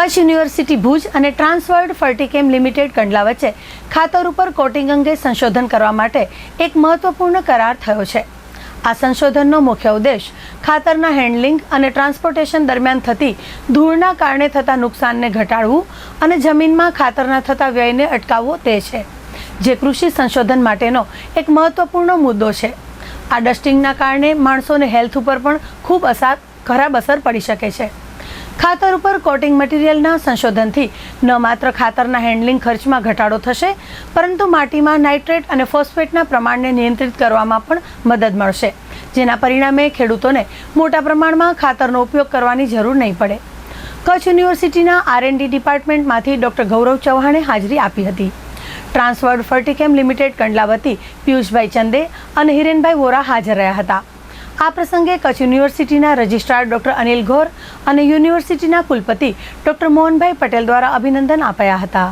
Kutch university Bhuj અને ટ્રાન્સવર્લ્ડ ફર્ટિકેમ limited Kandla વચ્ચે ખાતર ઉપર કોટિંગ અંગે સંશોધન કરવા માટે એક મહત્વપૂર્ણ કરાર થયો છે. આ સંશોધનનો મુખ્ય ઉદ્દેશ ખાતરના હેન્ડલિંગ અને ટ્રાન્સપોર્ટેશન દરમિયાન થતી ધૂળના કારણે થતા નુકસાનને ઘટાડવું અને જમીનમાં ખાતરના થતા વ્યયને અટકાવવો તે છે, જે કૃષિ સંશોધન માટેનો એક મહત્વપૂર્ણ મુદ્દો છે. આ ડસ્ટિંગના કારણે માણસોને હેલ્થ ઉપર પણ ખૂબ અસર ખરાબ અસર પડી શકે છે. ખાતર ઉપર કોટિંગ મટીરિયલના સંશોધનથી ન માત્ર ખાતરના હેન્ડલિંગ ખર્ચમાં ઘટાડો થશે, પરંતુ માટીમાં નાઇટ્રેટ અને ફોસ્ફેટના પ્રમાણને નિયંત્રિત કરવામાં પણ મદદ મળશે, જેના પરિણામે ખેડૂતોને મોટા પ્રમાણમાં ખાતરનો ઉપયોગ કરવાની જરૂર નહીં પડે. કચ્છ યુનિવર્સિટીના આરએનડી ડિપાર્ટમેન્ટમાંથી ડોક્ટર ગૌરવ ચૌહાણે હાજરી આપી હતી. ટ્રાન્સવર્ડ ફર્ટિકેમ લિમિટેડ કંડલાવતી પિયુષભાઈ ચંદે અને હિરેનભાઈ વોરા હાજર રહ્યા હતા. આ પ્રસંગે કચ્છ યુનિવર્સિટીના રજિસ્ટ્રાર ડોક્ટર અનિલ ઘોર અને યુનિવર્સિટીના કુલપતિ ડોક્ટર મોહનભાઈ પટેલ દ્વારા અભિનંદન અપાયા હતા.